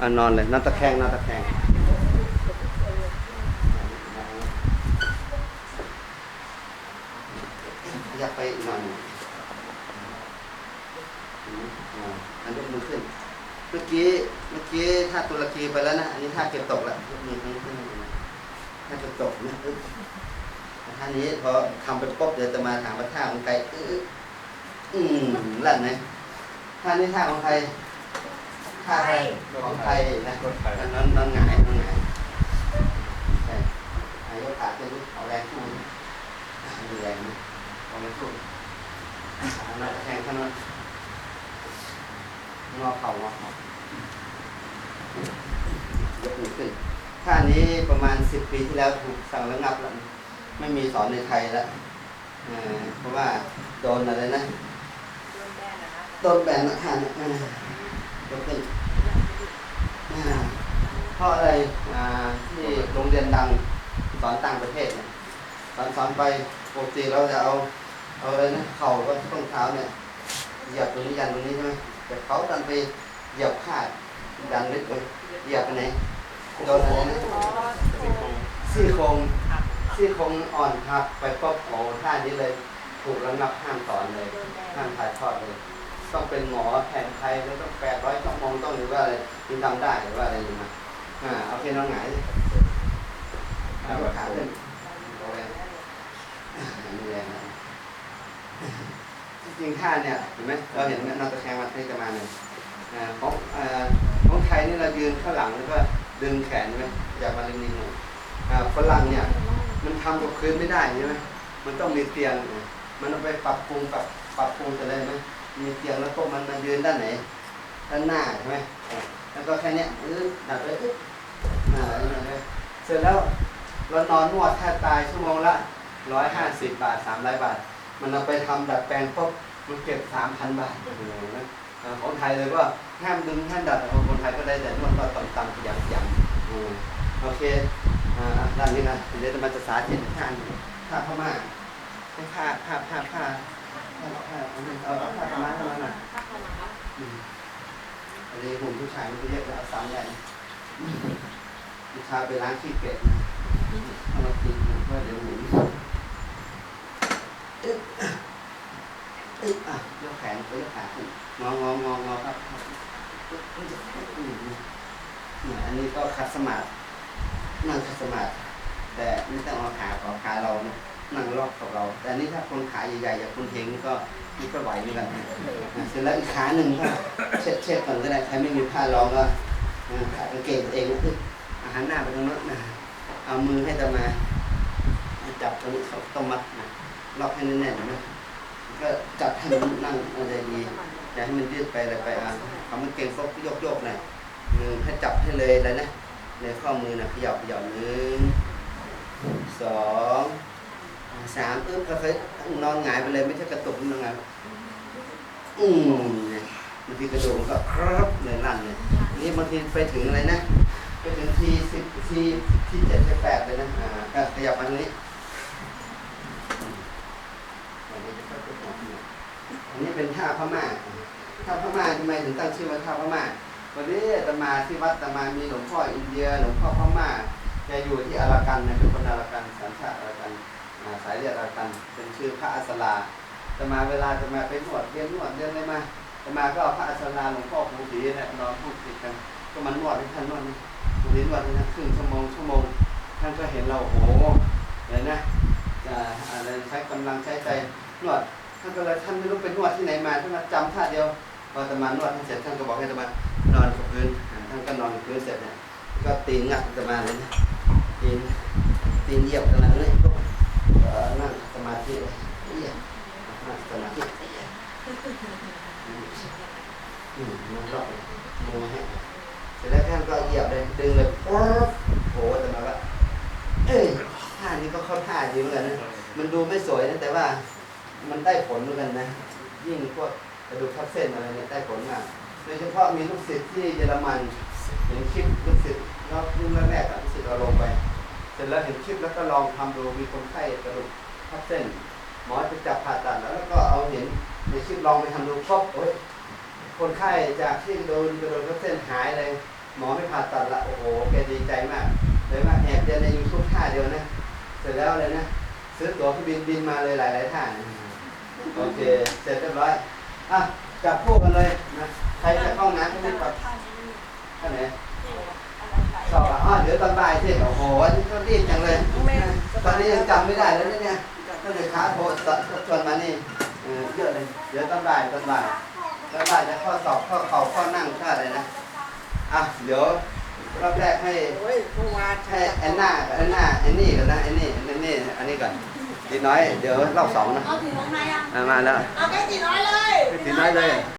อะนอนเลยนอนตะแคงนอนตะแคงอยากไปอีกหน่อยหนึ่งอืมอ่าอันยกมือขึ้น เมื่อกี้ เมื่อกี้ท่าตุรกีไปแล้วนะ อันนี้ท่าเก็บตกแล้วยกมือขึ้นขึ้นท่าเก็บตกนะท่านี้พอทำไปปุ๊บเดี๋ยวจะมาถามว่าท่าของใครอืมลั่นไหมท่านี้ท่าของใคร ท่าใครของใครนะนอนนอนหงายนอนหงายใช่อายกขาขึ้นดิเอาแรงสู้มีแรงไหมเอาแรงสู้เอาหน้าตะแคงข้างนอกงอเข่างอเข่ายกมือขึ้นท่านี้ประมาณสิบปีที่แล้วถูกสั่งระงับแล้วไม่มีสอนในไทยแล้วเพราะว่าโดนอะไรนะโดนแบนนะท่านอ่ายกขึ้น อ่าเพราะอะไรที่โรงเรียนดังสอนต่างประเทศเนี่ยสอนสอนไปปกติเราจะเอาเอาอะไรนะเข่าก็ต้นเท้าเนี่ยเหยียบตรงนี้ยันตรงนี้ใช่ไหมแต่เขาดันไปเหยียบคาดดันลึกเลยเหยียบไปไหนโดนอะไรนะซี่โครงซี่โครงอ่อนหักไปปุ๊บโอ้ท่านี้เลย ถูกระงับห้ามสอนเลยห้ามถ่ายทอดเลย ต้องเป็นหมอแผนไทยแล้วต้องแปดร้อยชั่วโมงต้องหรือว่าอะไรถึงทำได้หรือว่าอะไรอยู่มาอ่าเอาแค่น้องหงายเอาขาขึ้นเอาแรงอ่ามีแรงนะจริงท่าเนี่ยเห็นไหมเราเห็นไหมนอนตะแคงมันให้จะมาเนี่ยอ่าของอ่าของไทยนี่เรายืนข้างหลังแล้วก็ดึงแขนใช่ไหมอย่ามาลิงๆหน่อยอ่าฝรั่งเนี่ย มันทำกับพื้นไม่ได้ใช่ไหมมันต้องมีเตียง มันเอาไปปรับปรุงปรับปรับปรุงจะได้ไหม มีเตียงแล้วพวกมันมายืนด้านไหน ด้านหน้าใช่ไหมแล้วก็แค่นี้อื้อดัดเลยอื้ออ่าอย่าเงี้ยเสร็จแล้วเรานอนนวดแทบตายชั่วโมงละร้อยห้าสิบบาทสามร้อยบาท มันเอาไปทำดัดแปลงปุ๊บมันเก็บสามพันบาทโอ้โหนะเออของไทยเลยว่าห้ามดึงห้ามดัดของคนไทยก็ได้แต่นวดก็ต่ำๆขยันขยันอืมโอเคอ่าด้านนี้นะเดี๋ยวจะมาจะสาธิตท่านท่าพม่าให้ผ้าผ้าผ้าผ้า อันนี้หุ่นผู้ชายมันเรียกว่าเอาซ้ำใหญ่ผู้ชายไปล้างขี้เป็ดนะเอามาติดนะเพื่อเดี๋ยวหมุนอึ๊บอึ๊บอะยกแขนไปยกขาขึ้นงองององอครับอันนี้ก็ขัดสมาธินั่งขัดสมาธิแต่ไม่ต้องเอาขาของขาเราเนะ นั่งรอบกับเรา แต่นี้ถ้าคนขาใหญ่ๆอย่างคุณเฮงนี่ก็นี่ก็ไหวเหมือนกันนะเสร็จแล้วอีกขาหนึ่งก็เช็ดเช็ดก่อนก็ได้ใครไม่มีผ้ารองก็อ่าขากางเกงตัวเองนะอาหารหน้าไปตรงนั้นนะเอามือให้ตะมาจับตรงนี้เขาต้องมัดนะล็อกให้แน่นๆนะก็จับให้มันนั่งอะไรดีอย่าให้มันยืดไปอะไรไปอะทำมันเก่งก็โยกหน่อยมือให้จับให้เลยเลยนะในข้อมือนะขยับขยับหนึ่งสอง สามอึ๊บก็เคยนอนหงายไปเลยไม่ใช่กระตุกนอนหงายอืมเนี่ยบางทีกระโดูกมันก็ครับเลยลั่นเลยนี่บางทีไปถึงอะไรนะไปถึงทีสิบทีทีเจ็ดทีแปดเลยนะอ่าก็ขยับมาตรงนี้อันนี้เป็นท่าพม่าท่าพม่าทำไมถึงตั้งชื่อว่าท่าพม่าวันนี้ตมาที่วัดตมามีหลวงพ่ออินเดียหลวงพ่อพม่าแกอยู่ที่อารากันนะเป็นคนอารากันสัญชาติอารากัน สายเลือดอากันเป็นชื่อพระอัสลาจะมาเวลาจะมาไปนวดเรียนนวดเรียนอะไรมาจะมาก็เอาพระอัสลาหลวงพ่อครูศรีเนี่ยนอนพูดติดกันก็มันนวดให้ท่านนวดนะครูศรีนวดให้ท่านครึ่งชั่วโมงชั่วโมงท่านก็เห็นเราโอ้โหเลยนะจะอะไรใช้กำลังใช้ใจนวดท่านก็เลยท่านไม่รู้เป็นนวดที่ไหนมาท่านมาจำท่าเดียวพอจะมานวดท่านเสร็จท่านก็บอกให้จะมานอนกับพื้นท่านก็นอนกับพื้นเสร็จเนี่ยก็ตีนงัดจะมาเลยนะตีนตีนเหยียบกันเลยเอ่ นั่งสมาธิเยนั่งสมาธิอืมมันรอบมือให้เสร็จแล้วท่านก็เหยียบเลยดึงเลยป๊อบโหแต่มาว่าเอ้ยท่านี้ก็เข้าท่าดีเหมือนกันนะมันดูไม่สวยนะแต่ว่ามันได้ผลเหมือนกันนะ ยิ่งพวกกระดูกทับเส้นอะไรเนี่ยได้ผลมากโดยเฉพาะมีลูกศิษย์ที่เยอรมันเห็นคลิปลูกศิษย์แล้วรุ่นแรกๆลูกศิษย์เราลงไปเส ร็จแล้วเห็นคลิปแล้วก็ลองทำดูมีคนไข้กระดูกทับเส้น หมอจะจับผ่าตัดแล้วแล้วก็เอาเห็นในคลิปลองไปทำดูครบโอ้ยคนไข้จากที่โดนกระดูกทับเส้นหายเลย หมอไม่ผ่าตัดละโอ้โหแกดีใจมากเลยว่าแอบเรียนในยูทูบท่าเดียวนะเสร็จแล้วเลยนะซื้อตั๋วเครื่องบินบินมาเลยหลาย ๆท่านะโอเคเสร็จเรียบร้อยอะจับคู่กันเลยนะใครจะเข้าห้องน้ำก็ไม่ปัดท่านไหนส อบอะอ๋อเดี๋ยวตอนบ่ายสิโอ้โหวันนี้ก็รีบจังเลย ตอนนี้ยังจำไม่ได้แล้วเนี่ยตั้งแต่ขาโทรชวนมานี่เออเยอะเลย เดี๋ยวตอนบ่ายตอนบ่ายตอนบ่ายจะข้อสอบข้อเข่าข้อนั่งข้ออะไรนะอะเดี๋ยวรอบแรกให้โอ้ยเมื่อวานให้แอนนากับแอนนาแอนนี่กันนะแอนนี่แอนนี่อันนี้ก่อนตีน้อย เดี๋ยวรอบสองนะเอาถึงตรงไหนอะอะมาแล้วเอาแค่ตีน้อยเลยตีน้อยเลย